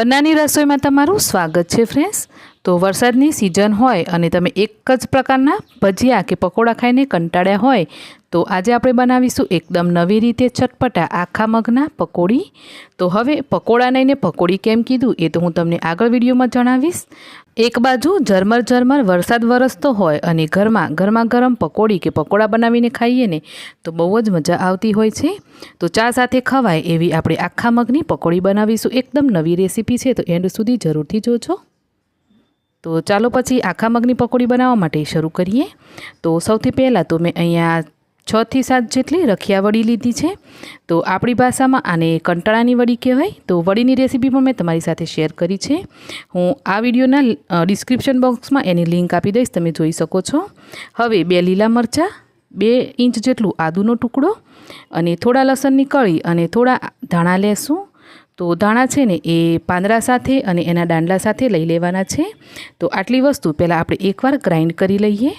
પન્નાની રસોઈમાં તમારું સ્વાગત છે ફ્રેન્ડ્સ તો વરસાદની સિઝન હોય અને તમે એક જ પ્રકારના ભજીયા કે પકોડા ખાઈને કંટાળ્યા હોય તો આજે આપણે બનાવીશું એકદમ નવી રીતે ચટપટા આખા મગના પકોડી. તો હવે પકોડા નહીં પકોડી કેમ કીધું એ તો હું તમને આગળ વિડીયોમાં જણાવીશ. એક બાજુ ઝરમર ઝરમર વરસાદ વરસતો હોય અને ઘરમાં ગરમા ગરમ પકોડી કે પકોડા બનાવીને ખાઈએ ને તો બહુ જ મજા આવતી હોય છે. તો ચા સાથે ખવાય એવી આપણે આખા મગની પકોડી બનાવીશું. એકદમ નવી રેસીપી છે તો એન્ડ સુધી જરૂરથી જોજો. તો ચાલો પછી આખા મગની પકોડી બનાવવા માટે શરૂ કરીએ. તો સૌથી પહેલાં તો મેં અહીંયા છથી સાત જેટલી રખિયા વડી લીધી છે. તો આપણી ભાષામાં આને કંટાળાની વડી કહેવાય. તો વડીની રેસીપી પણ મેં તમારી સાથે શેર કરી છે. હું આ વિડીયોના ડિસ્ક્રિપ્શન બોક્સમાં એની લિંક આપી દઈશ, તમે જોઈ શકો છો. હવે બે લીલા મરચાં, બે ઇંચ જેટલું આદુનો ટુકડો અને થોડા લસણની કળી અને થોડા ધાણા લેશું તો ધાણા છે ને એ પાંદડા સાથે અને એના દાંડલા સાથે લઈ લેવાના છે. તો આટલી વસ્તુ પહેલાં આપણે એકવાર ગ્રાઇન્ડ કરી લઈએ.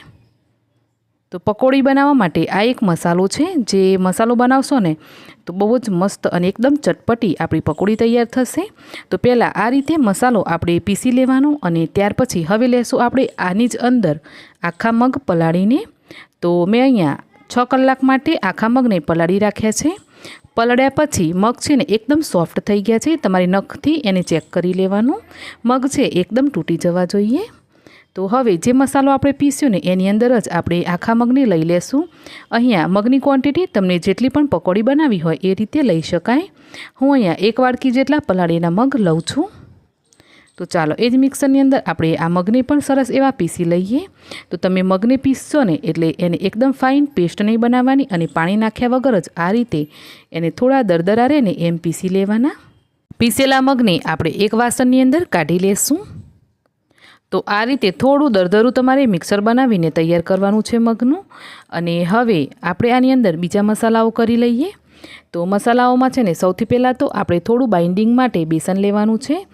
તો પકોડી બનાવવા માટે આ એક મસાલો છે, જે મસાલો બનાવશો ને, તો બહુ જ મસ્ત અને એકદમ ચટપટી આપણી પકોડી તૈયાર થશે. તો પહેલાં આ રીતે મસાલો આપણે પીસી લેવાનો અને ત્યાર પછી હવે લેશું આપણે આની જ અંદર આખા મગ પલાળીને. તો મેં અહીંયા છ કલાક માટે આખા મગને પલાળી રાખ્યા છે. પલળ્યા પછી મગ છે ને એકદમ સોફ્ટ થઈ ગયા છે, તમારી નખથી એને ચેક કરી લેવાનું. મગ છે એકદમ તૂટી જવા જોઈએ. તો હવે જે મસાલો આપણે પીસ્યો ને એની અંદર જ આપણે આખા મગને લઈ લેશું. અહીંયા મગની ક્વોન્ટિટી તમને જેટલી પણ પકોડી બનાવી હોય એ રીતે લઈ શકાય. હું અહીંયા એક વાડકી જેટલા પલાળીના મગ લઉં છું. તો ચાલો એ જ મિક્સરની અંદર આપણે આ મગને પણ સરસ એવા પીસી લઈએ. તો તમે મગને પીસશો ને એટલે એને એકદમ ફાઇન પેસ્ટ નહીં બનાવવાની અને પાણી નાખ્યા વગર જ આ રીતે એને થોડા દરદરા રહે ને એમ પીસી લેવાના. પીસેલા મગને આપણે એક વાસણની અંદર કાઢી લેશું. તો આ રીતે થોડું દરદરું તમારે મિક્સર બનાવીને તૈયાર કરવાનું છે મગનું. અને હવે આપણે આની અંદર બીજા મસાલાઓ કરી લઈએ. તો મસાલાઓમાં છે ને સૌથી પહેલાં તો આપણે થોડું બાઇન્ડિંગ માટે બેસન લેવાનું છે.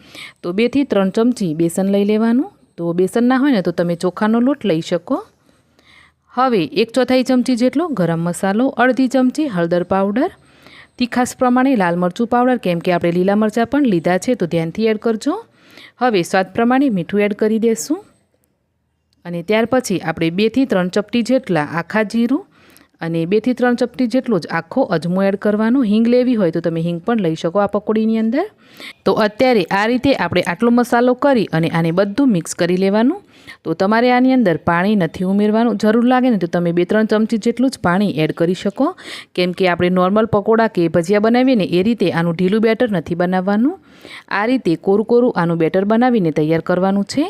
તો બેથી ત્રણ ચમચી બેસન લઈ લેવાનું. તો બેસન ના હોય ને તો તમે ચોખાનો લોટ લઈ શકો. હવે એક ચોથાઈ ચમચી જેટલો ગરમ મસાલો, અડધી ચમચી હળદર પાવડર. તીખાસ પ્રમાણે લાલ મરચું પાવડર, કેમ કે આપણે લીલા મરચાં પણ લીધા છે, તો ધ્યાનથી એડ કરજો. હવે સ્વાદ પ્રમાણે મીઠું એડ કરી દઈશું અને ત્યાર પછી આપણે બેથી ત્રણ ચપટી જેટલા આખા જીરું અને બેથી ત્રણ ચપટી જેટલો જ આખો અજમો એડ કરવાનો હિંગ લેવી હોય તો તમે હિંગ પણ લઈ શકો આ પકોડીની અંદર. તો અત્યારે આ રીતે આપણે આટલો મસાલો કરી અને આને બધું મિક્સ કરી લેવાનું. તો તમારે આની અંદર પાણી નથી ઉમેરવાનું. જરૂર લાગે ને તો તમે બે ત્રણ ચમચી જેટલું જ પાણી એડ કરી શકો. કેમ કે આપણે નોર્મલ પકોડા કે ભજીયા બનાવીએ ને એ રીતે આનું ઢીલું બેટર નથી બનાવવાનું. આ રીતે કોરું કોરું આનું બેટર બનાવીને તૈયાર કરવાનું છે.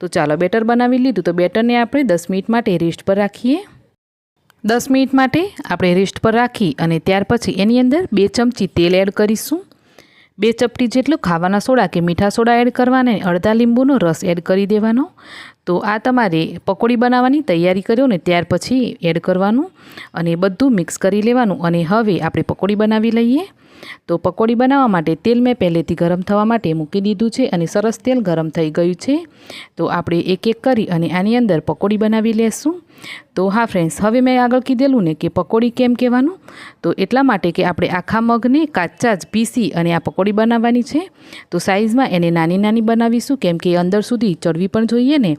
તો ચાલો બેટર બનાવી લીધું તો બેટરને આપણે દસ મિનિટ માટે રેસ્ટ પર રાખીએ. દસ મિનિટ માટે આપણે રેસ્ટ પર રાખી અને ત્યાર પછી એની અંદર બે ચમચી તેલ એડ કરીશું. બે ચપટી જેટલું ખાવાના સોડા કે મીઠા સોડા એડ કરવાને અડધા લીંબુનો રસ એડ કરી દેવાનો. તો આ તમારે પકોડી બનાવવાની તૈયારી કર્યો ને ત્યાર પછી એડ કરવાનું અને બધું મિક્સ કરી લેવાનું અને હવે આપણે પકોડી બનાવી લઈએ. તો પકોડી બનાવવા માટે તેલ મેં પહેલેથી ગરમ થવા માટે મૂકી દીધું છે અને સરસ તેલ ગરમ થઈ ગયું છે. તો આપણે એક એક કરી અને આની અંદર પકોડી બનાવી લેશું. તો હા ફ્રેન્ડ્સ હવે મેં આગળ કીધેલું ને કે પકોડી કેમ કહેવાનું? તો એટલા માટે કે આપણે આખા મગને કાચા જ પીસી અને આ પકોડી બનાવવાની છે. તો સાઇઝમાં એને નાની નાની બનાવીશું કેમ કે અંદર સુધી ચડવી પણ જોઈએ ને.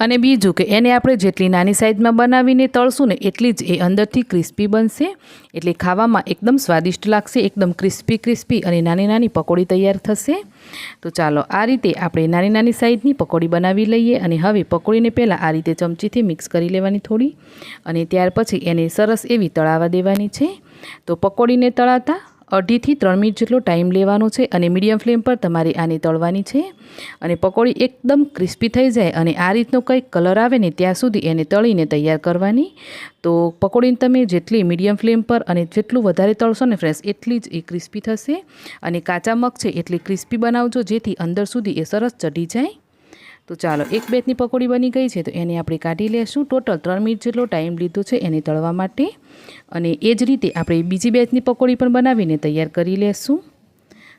અને બીજું કે એને આપણે જેટલી નાની સાઇઝમાં બનાવીને તળશું ને એટલી જ એ અંદરથી ક્રિસ્પી બનશે. એટલે ખાવામાં એકદમ સ્વાદિષ્ટ લાગશે, એકદમ ક્રિસ્પી ક્રિસ્પી અને નાની નાની પકોડી તૈયાર થશે. તો ચાલો આ રીતે આપણે નાની નાની સાઇઝની પકોડી બનાવી લઈએ અને હવે પકોડીને પહેલાં આ રીતે ચમચીથી મિક્સ કરી લેવાની થોડી. અને ત્યાર પછી એને સરસ એવી તળાવા દેવાની છે. તો પકોડીને તળાતા અઢીથી ત્રણ મિનિટ જેટલો ટાઈમ લેવાનો છે અને મીડિયમ ફ્લેમ પર તમારે આને તળવાની છે. અને પકોડી એકદમ ક્રિસ્પી થઈ જાય અને આ રીતનો કંઈક કલર આવે ને ત્યાં સુધી એને તળીને તૈયાર કરવાની. તો પકોડીને તમે જેટલી મીડિયમ ફ્લેમ પર અને જેટલું વધારે તળશો ને ફ્રેશ, એટલી જ એ ક્રિસ્પી થશે. અને કાચા મગ છે, એટલી ક્રિસ્પી બનાવજો જેથી અંદર સુધી એ સરસ ચઢી જાય. તો ચાલો, એક બેચની પકોડી બની ગઈ છે, તો એને આપણે કાઢી લેશું. ટોટલ ત્રણ મિનિટ જેટલો ટાઈમ લીધો છે એને તળવા માટે. અને એ જ રીતે આપણે બીજી બેચની પકોડી પણ બનાવીને તૈયાર કરી લેશું.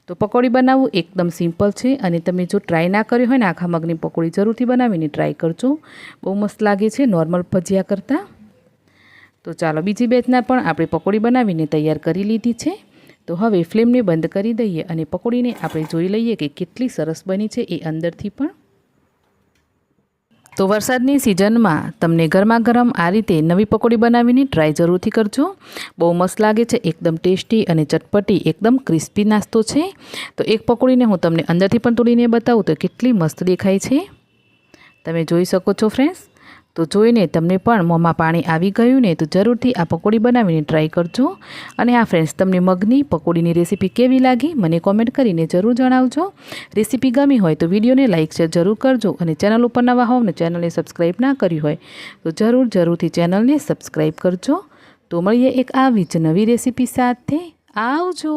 તો પકોડી બનાવવું એકદમ સિમ્પલ છે અને તમે જો ટ્રાય ના કર્યો હોય ને આખા મગની પકોડી, જરૂરથી બનાવીને ટ્રાય કરજો. બહુ મસ્ત લાગે છે નોર્મલ ભજીયા કરતાં. તો ચાલો, બીજી બેચના પણ આપણે પકોડી બનાવીને તૈયાર કરી લીધી છે. તો હવે ફ્લેમને બંધ કરી દઈએ અને પકોડીને આપણે જોઈ લઈએ કે કેટલી સરસ બની છે એ અંદરથી પણ. તો વરસાદની સિઝનમાં તમને ગરમા ગરમ આ રીતે નવી પકોડી બનાવીને ટ્રાય જરૂરથી કરજો. બહુ મસ્ત લાગે છે, એકદમ ટેસ્ટી અને ચટપટી, એકદમ ક્રિસ્પી નાસ્તો છે. તો એક પકોડીને હું તમને અંદરથી પણ તોડીને બતાવું તો કેટલી મસ્ત દેખાય છે. તમે જોઈ શકો છો ફ્રેન્ડ્સ તો જોઈને તમને પણ મોંમાં પાણી આવી ગયું ને તો જરૂરથી આ પકોડી બનાવીને ટ્રાય કરજો. અને આ ફ્રેન્ડ્સ તમને મગની પકોડીની રેસીપી કેવી લાગી મને કોમેન્ટ કરીને જરૂર જણાવજો. રેસીપી ગમી હોય તો વિડીયોને લાઇક શેર જરૂર કરજો અને ચેનલ ઉપર નવા હોવ ને ચેનલને સબસ્ક્રાઈબ ના કરી હોય તો જરૂર, જરૂરથી ચેનલને સબસ્ક્રાઈબ કરજો. તો મળીએ એક આવી જ નવી રેસીપી સાથે. આવજો!